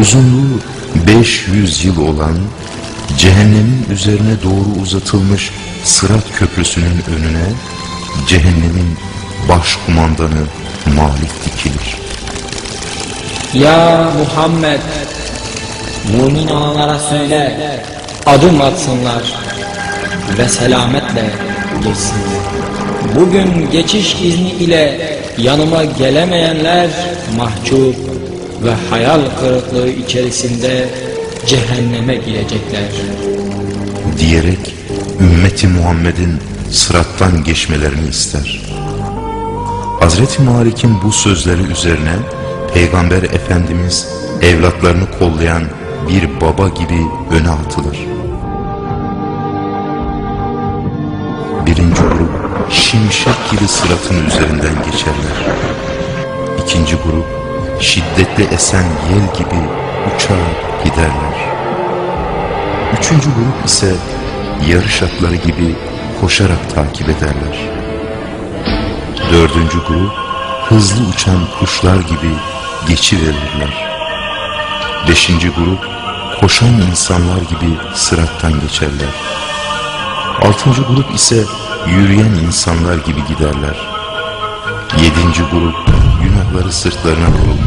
uzunluğu 500 yıl olan cehennemin üzerine doğru uzatılmış Sırat Köprüsü'nün önüne cehennemin başkumandanı Malik dikilir. Ya Muhammed Mümin olanlara söyle Adım atsınlar Ve selametle geçsinler Bugün geçiş izni ile Yanıma gelemeyenler Mahcup ve hayal kırıklığı içerisinde Cehenneme girecekler diyerek ümmeti Muhammed'in sırattan geçmelerini ister. Hazreti Malik'in bu sözleri üzerine Peygamber Efendimiz evlatlarını kollayan bir baba gibi öne atılır. Birinci grup şimşek gibi sıratın üzerinden geçerler. İkinci grup şiddetli esen yel gibi uçarak giderler. Üçüncü grup ise yarış atları gibi koşarak takip ederler. Dördüncü grup hızlı uçan kuşlar gibi geçiverirler. Beşinci grup koşan insanlar gibi sırattan geçerler. Altıncı grup ise yürüyen insanlar gibi giderler. Yedinci grup günahları sırtlarına vurulmuş,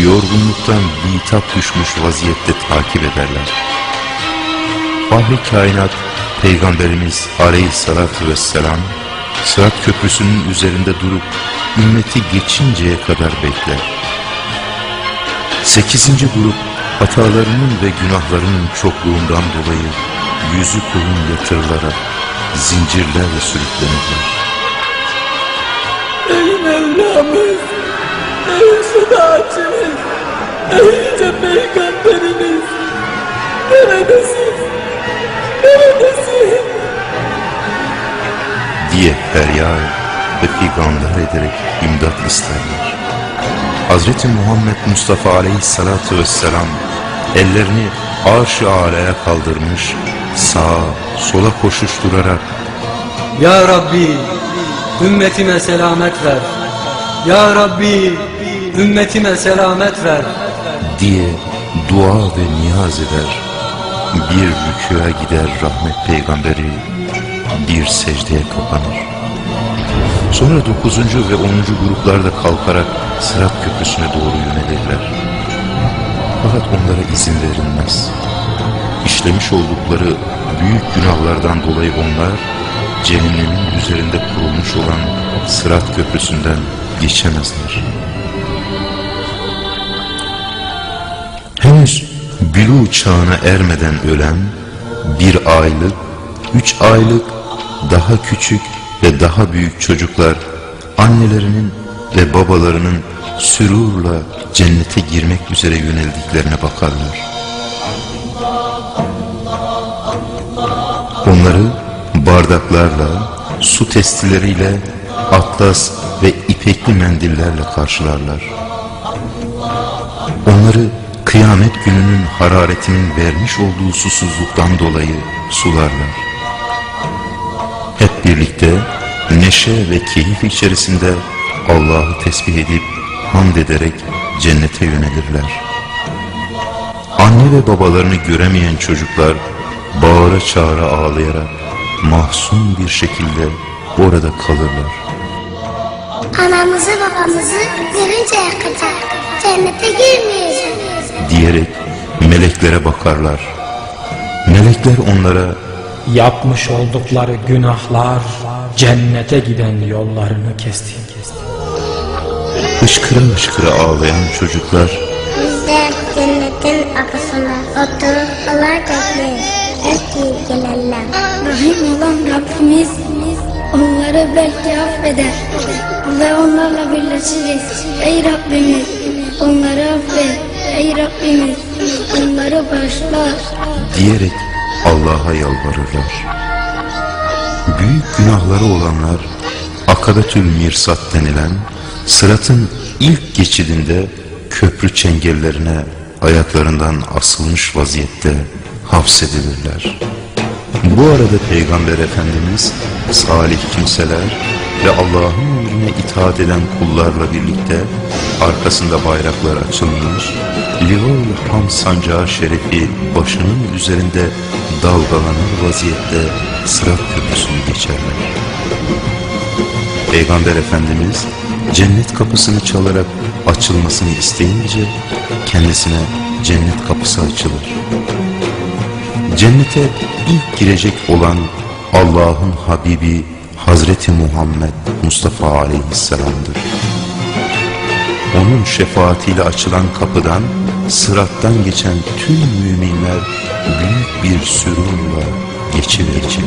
yorgunluktan bitap düşmüş vaziyette takip ederler. Fahri kainat Peygamberimiz aleyhissalatu vesselam Sırat köprüsünün üzerinde durup ümmeti geçinceye kadar bekler. Sekizinci grup hatalarının ve günahlarının çokluğundan dolayı yüzü kulun yatırılarak zincirlerle sürüklenirler. Ey Mevlamız Ey şefaatçimiz Ey yüce peygamberimiz Neredesin Neredesin diye feryat ve figanlar ederek imdat isterler. Hazreti Muhammed Mustafa aleyhissalatu vesselam ellerini arş-ı alaya kaldırmış, sağa sola koşuşturarak Ya Rabbi ümmetime selamet ver. Ya Rabbi ümmetime selamet ver. diye dua ve niyaz eder. Bir rükûa gider rahmet peygamberi, bir secdeye kapanır. Sonra dokuzuncu ve onuncu gruplar da kalkarak Sırat Köprüsü'ne doğru yönelirler. Fakat onlara izin verilmez. İşlemiş oldukları büyük günahlardan dolayı onlar cehennemin üzerinde kurulmuş olan Sırat Köprüsü'nden geçemezler. Henüz bülü çağına ermeden ölen bir aylık, üç aylık, daha küçük ve daha büyük çocuklar annelerinin ve babalarının sürurla cennete girmek üzere yöneldiklerine bakarlar. Onları bardaklarla, su testileriyle, atlas ve ipekli mendillerle karşılarlar. Onları kıyamet gününün hararetinin vermiş olduğu susuzluktan dolayı sularlar. Hep birlikte neşe ve keyif içerisinde Allah'ı tesbih edip hamd ederek cennete yönelirler. Anne ve babalarını göremeyen çocuklar bağıra çağıra ağlayarak mahzun bir şekilde orada kalırlar. Anamızı babamızı görünceye kadar cennete girmeyeceğiz. diyerek meleklere bakarlar. Melekler onlara Yapmış oldukları günahlar Cennete giden yollarını kesti hışkıra hışkıra ağlayan çocuklar Biz de cennetin kapısına oturup bekleyiz. Belki gelirler. Rahim olan Rabbimiz onları belki affeder ve onlarla birleşiriz. Ey Rabbimiz onları affet. Ey Rabbimiz onları bağışla. diyerek Allah'a yalvarırlar. Büyük günahları olanlar Akabetül Mirsat denilen sıratın ilk geçidinde köprü çengellerine ayaklarından asılmış vaziyette hapsedilirler. Bu arada Peygamber Efendimiz salih kimseler ve Allah'ın emrine itaat eden kullarla birlikte arkasında bayraklar açılmış, Livaul Ham sancağı şerefi başının üzerinde dalgalanır vaziyette Sırat Köprüsü'nü geçerler. Peygamber Efendimiz cennet kapısını çalarak açılmasını isteyince kendisine cennet kapısı açılır. Cennete ilk girecek olan Allah'ın Habibi Hazreti Muhammed Mustafa Aleyhisselam'dır. Onun şefaatiyle açılan kapıdan sırattan geçen tüm müminler büyük bir sürurla geçiverir.